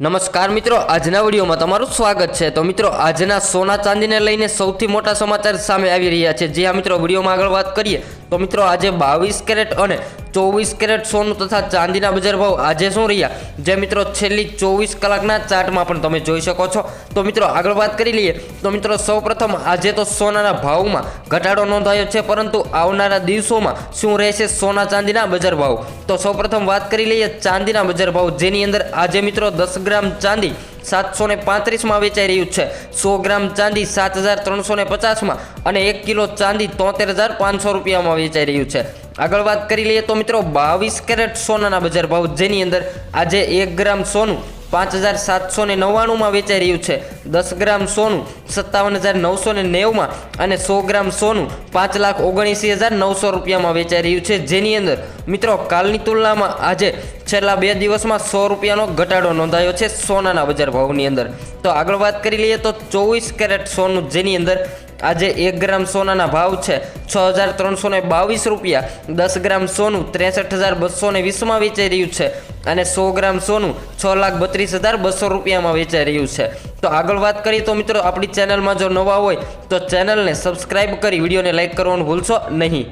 નમસ્કાર મિત્રો, આજના વિડીયોમાં તમારું સ્વાગત છે. તો મિત્રો, આજના સોના ચાંદીને લઈને સૌથી મોટા સમાચાર સામે આવી રહ્યા છે. જે આ મિત્રો વિડીયોમાં આગળ વાત કરીએ, તો મિત્રો, આજે બાવીસ કેરેટ અને ચોવીસ કેરેટ સોનું તથા ચાંદીના બજાર ભાવ આજે શું રહ્યા? જે મિત્રો છેલ્લી ચોવીસ કલાકના ચાર્ટમાં પણ તમે જોઈ શકો છો. તો મિત્રો, આગળ વાત કરી લઈએ. તો મિત્રો, સૌપ્રથમ આજે તો સોનાના ભાવમાં ઘટાડો નોંધાયો છે, પરંતુ આવનારા દિવસોમાં શું રહેશે સોના ચાંદીના બજાર ભાવ? તો સૌપ્રથમ વાત કરી લઈએ ચાંદીના બજાર ભાવ, જેની અંદર આજે મિત્રો દસ ગ્રામ ચાંદી સાતસો ને પાંત્રીસમાં વેચાઈ રહ્યું છે. સો ગ્રામ ચાંદી સાત હજાર ત્રણસો ને પચાસમાં અને એક કિલો ચાંદી તોતેર હજાર પાંચસો રૂપિયામાં વેચાઈ રહ્યું છે. આગળ વાત કરી લઈએ તો મિત્રો બાવીસ કેરેટ સોનાના બજાર ભાવ જેની અંદર આજે એક ગ્રામ સોનું પાંચ હજાર સાતસો ને નવ્વાણુંમાં વેચાઈ રહ્યું છે. દસ ગ્રામ સોનું સત્તાવન હજાર નવસો ને નેવુંમાં અને સો ગ્રામ સોનું પાંચ લાખ ઓગણીસી હજાર નવસો રૂપિયામાં વેચાઈ રહ્યું છે. જેની અંદર મિત્રો કાલની તુલનામાં આજે છેલ્લા બે દિવસમાં સો રૂપિયાનો ઘટાડો નોંધાયો છે સોનાના બજાર ભાવની અંદર. તો આગળ વાત કરી લઈએ તો ચોવીસ કેરેટ સોનું જેની અંદર આજે એક ગ્રામ સોનાના ભાવ છે છ હજાર ત્રણસો ને બાવીસ રૂપિયા. દસ ગ્રામ સોનું ત્રેસઠ હજાર બસો ને વીસમાં વેચાઈ રહ્યું છે અને સો ગ્રામ સોનું છ લાખ બત્રીસ હજાર બસો રૂપિયામાં વેચાઈ રહ્યું છે. તો આગળ વાત કરીએ તો મિત્રો આપણી ચેનલમાં જો નવા હોય તો ચેનલને સબસ્ક્રાઈબ કરી, વિડીયોને લાઇક કરવાનું ભૂલશો નહીં.